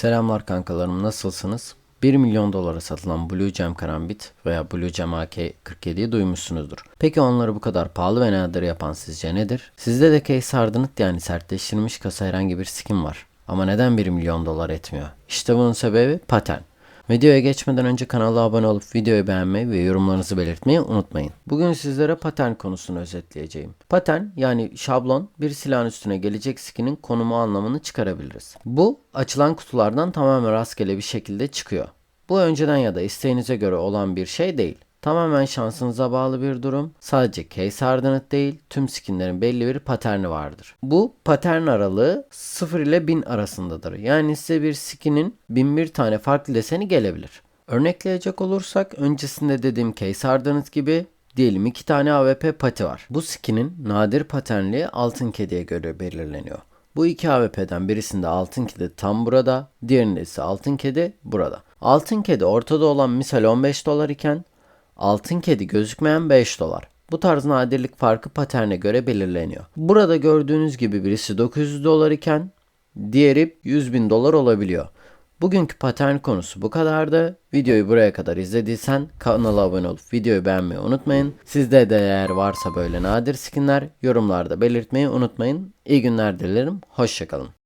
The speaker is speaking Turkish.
Selamlar kankalarım nasılsınız? 1 milyon dolara satılan Blue Gem Karambit veya Blue Gem AK-47'yi duymuşsunuzdur. Peki onları bu kadar pahalı ve nadir yapan sizce nedir? Sizde de case hardened yani sertleştirilmiş kasa herhangi bir skin var. Ama neden 1 milyon dolar etmiyor? İşte bunun sebebi patern. Videoya geçmeden önce kanala abone olup videoyu beğenmeyi ve yorumlarınızı belirtmeyi unutmayın. Bugün sizlere patern konusunu özetleyeceğim. Patern yani şablon bir silahın üstüne gelecek skinin konumu anlamını çıkarabiliriz. Bu açılan kutulardan tamamen rastgele bir şekilde çıkıyor. Bu önceden ya da isteğinize göre olan bir şey değil. Tamamen şansınıza bağlı bir durum. Sadece case hardened değil, tüm skinlerin belli bir paterni vardır. Bu patern aralığı 0 ile 1000 arasındadır. Yani size bir skinin 1001 tane farklı deseni gelebilir. Örnekleyecek olursak öncesinde dediğim case hardened gibi diyelim iki tane AWP pati var. Bu skinin nadir paternliği altın kediye göre belirleniyor. Bu iki AWP'den birisinde altın kedi tam burada, diğerinde ise altın kedi burada. Altın kedi ortada olan misal 15 dolar iken Altın kedi gözükmeyen 5 dolar. Bu tarz nadirlik farkı paterne göre belirleniyor. Burada gördüğünüz gibi birisi 900 dolar iken diğeri 100 bin dolar olabiliyor. Bugünkü patern konusu bu kadardı. Videoyu buraya kadar izlediysen kanala abone olup videoyu beğenmeyi unutmayın. Sizde de eğer varsa böyle nadir skinler yorumlarda belirtmeyi unutmayın. İyi günler dilerim. Hoşçakalın.